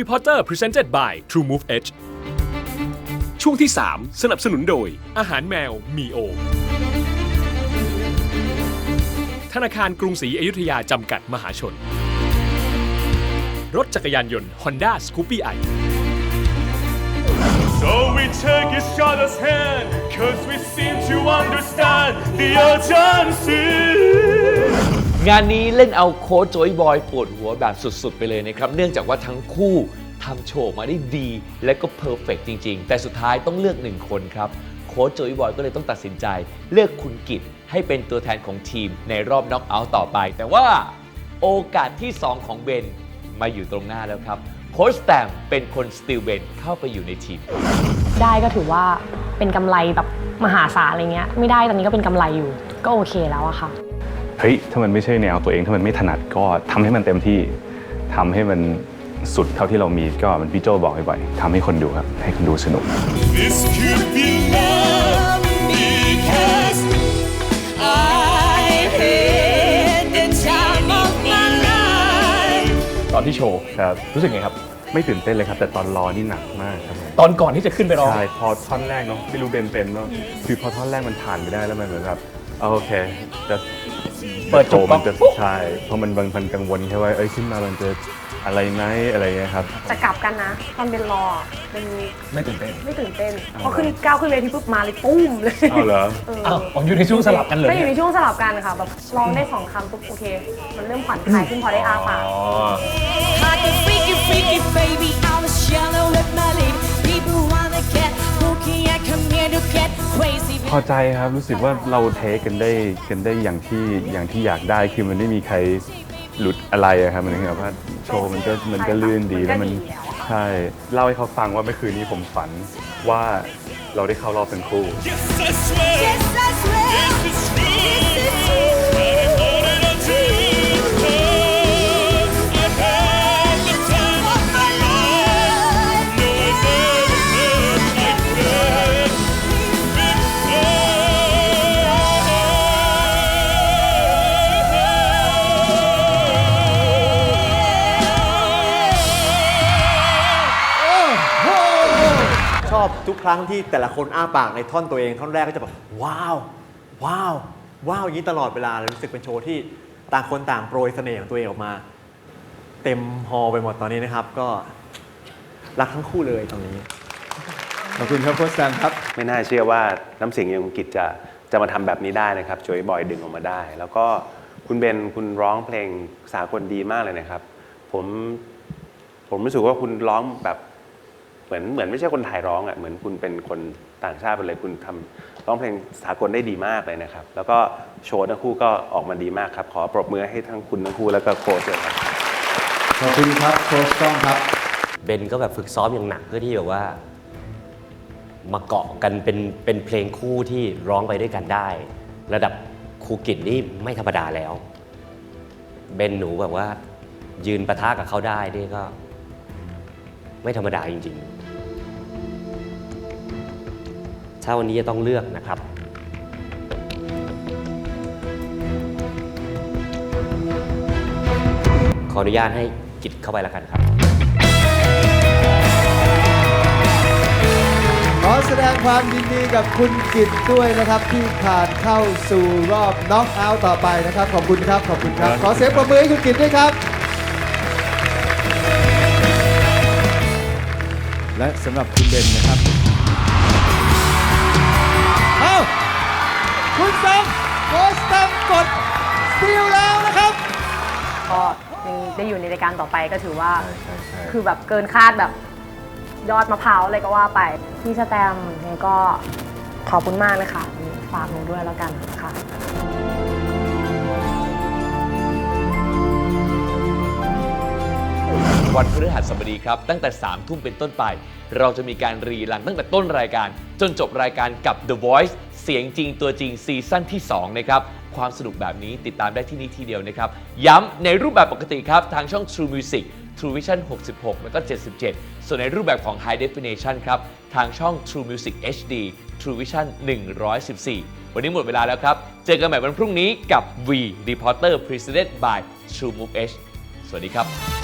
Reporter Presented by TrueMove Edge ช่วงที่ 3 สนับสนุนโดย อาหารแมวมีโอ ธนาคารกรุงศรีอยุธยาจำกัดมหาชน รถจักรยานยนต์ Honda Scoopy i So we take each other's hand, cause we seem to understand the urgency. งานนี้เล่นเอาโค้ชโจยบอยปวดหัวแบบสุดๆ ไปเลยนะครับ เนื่องจากว่าทั้งคู่ทำโชว์มาได้ดี และก็เพอร์เฟกจริง ๆ แต่สุดท้ายต้องเลือกหนึ่งคนครับ โค้ชโจยบอยก็เลยต้องตัดสินใจ เลือกคุณกิตให้เป็นตัวแทนของทีมในรอบน็อกเอาท์ต่อไป แต่ว่าโอกาสที่ 2 ของเบนมาอยู่ตรงหน้าแล้วครับ โค้ชแตมเป็นคนสติลเบนเข้าไปอยู่ในทีม ได้ก็ถือว่าเป็นกำไรแบบมหาศาลอะไรเงี้ย ไม่ได้ตอนนี้ก็เป็นกำไรอยู่ ก็โอเคแล้วอะค่ะ เฮ้ยถ้ามันไม่ใช่แนวตัวเองถ้ามันไม่ถนัดก็ทำให้มันเต็มที่ทำให้มันสุดเท่าที่เรามีก็เหมันพี่โจบอกบ่อยๆทำให้คนดูครับ ให้คนดูสนุก This could be love because I had the time of my life. ตอนที่โชว์ครับรู้สึกไงครับ ไม่ตื่นเต้นเลยครับ แต่ตอนรอนี่หนักมากครับผมตอนก่อนที่จะขึ้นไปร้องใช่พอท่อนแรกเนาะไม่รู้เบนเป็นเนาะคือพอท่อนแรกมันผ่านไปได้แล้วมันเหมือนแบบเอาโอเคจะ เปิดจบโชว์มันจะปุ๊บใช่เพราะมันบางพันกังวลแค่ว่าเอ้ยขึ้นมามันจะอะไรไหมอะไรเงี้ยครับ จะกลับกันนะ ตอนเป็นรออะเป็นไม่ตื่นเต้นไม่ตื่นเต้นพอขึ้นก้าวขึ้นเวทีปุ๊บมาเลยปุ้มเลยเอาเหรอเอออ้าวอ๋ออยู่ในช่วงสลับกันเลยก็อยู่ในเนี่ยช่วงสลับกันค่ะแบบร้องได้สองคำปุ๊บโอเค มันเริ่มผ่อนคลายขึ้นพอได้อาปาก พอใจครับรู้สึกว่าเราเทคกันได้กันได้อย่างที่อย่างที่อยากได้คือมันไม่มีใครหลุดอะไรอะครับมันคือแบบว่าโชว์มันก็มันก็ลื่นดีแล้วมันใช่เล่าให้เขาฟังว่าเมื่อคืนนี้ผมฝันว่าเราได้เข้ารอบเป็นคู่ Yes, I swear. Yes, I swear. This is true. This is true. ทุกครั้งที่แต่ละคนอ้าปากในท่อนตัวเอง ท่อนแรกก็จะแบบว้าว ว้าว ว้าวอย่างนี้ตลอดเวลาเลยรู้สึกเป็นโชว์ที่ต่างคนต่างโปรยเสน่ห์ของตัวเองออกมา เต็มฮอลล์ไปหมดตอนนี้นะครับ ก็รักทั้งคู่เลยตรงนี้ ขอบคุณครับโค้ชแซมครับ ไม่น่าเชื่อว่าน้ำเสียงอย่างคุณกิจจะจะมาทำแบบนี้ได้นะครับจอยบอยดึงออกมาได้ แล้วก็คุณเบนคุณร้องเพลงสากลดีมากเลยนะครับ ผมผมรู้สึกว่าคุณร้องแบบ เหมือนเหมือนไม่ใช่คนไทยร้องอะเหมือนคุณเป็นคนต่างชาติไปเลยคุณทำร้องเพลงสากลได้ดีมากเลยนะครับ แล้วก็โชว์ทั้งคู่ก็ออกมาดีมากครับ ขอปรบมือให้ทั้งคุณทั้งคู่แล้วก็โค้ชด้วยครับขอบคุณครับโค้ชต้องครับเบนก็แบบฝึกซ้อมอย่างหนักเพื่อที่แบบว่า มาเกาะกันเป็นเป็นเพลงคู่ที่ร้องไปด้วยกันได้ ระดับครูกิจนี่ไม่ธรรมดาแล้ว เบนหนูแบบว่า ยืนประทะกับเขาได้นี่ก็ ไม่ธรรมดาจริง ๆ ถ้าวันนี้จะต้องเลือกนะครับขออนุญาตให้กิจเข้าไปแล้วกันครับ ขอแสดงความยินดีกับคุณกิตด้วยนะครับ ที่ผ่านเข้าสู่รอบน็อกเอาท์ต่อไปนะครับ ขอบคุณครับ ขอบคุณครับ ขอเสียงปรบมือให้คุณกิตด้วยครับ และสำหรับคุณเบนนะครับ คุณซัมโค้ชซัมกดสติลแล้วนะครับ ก็ยังได้อยู่ในรายการต่อไปก็ถือว่า คือแบบเกินคาดแบบยอดมะพร้าวอะไรก็ว่าไป พี่สแตมป์ยังไงก็ขอบคุณมากเลยค่ะฝากหนูด้วยแล้วกันค่ะวันพฤหัสบดีครับ ตั้งแต่ 3 ทุ่มเป็นต้นไป เราจะมีการรีลันตั้งแต่ต้นรายการ จนจบรายการกับ The Voice เสียงจริงตัวจริงซีซั่นที่ 2 นะครับ ความสนุกแบบนี้ติดตามได้ที่นี่ทีเดียวนะครับ ย้ำในรูปแบบปกติครับ ทางช่อง True Music True Vision 66 แล้วก็ 77 ส่วนในรูปแบบของ High Definition ครับ ทางช่อง True Music HD True Vision 114 วันนี้หมดเวลาแล้วครับ เจอกันใหม่วันพรุ่งนี้กับ V Reporter Presented by True Move H สวัสดีครับ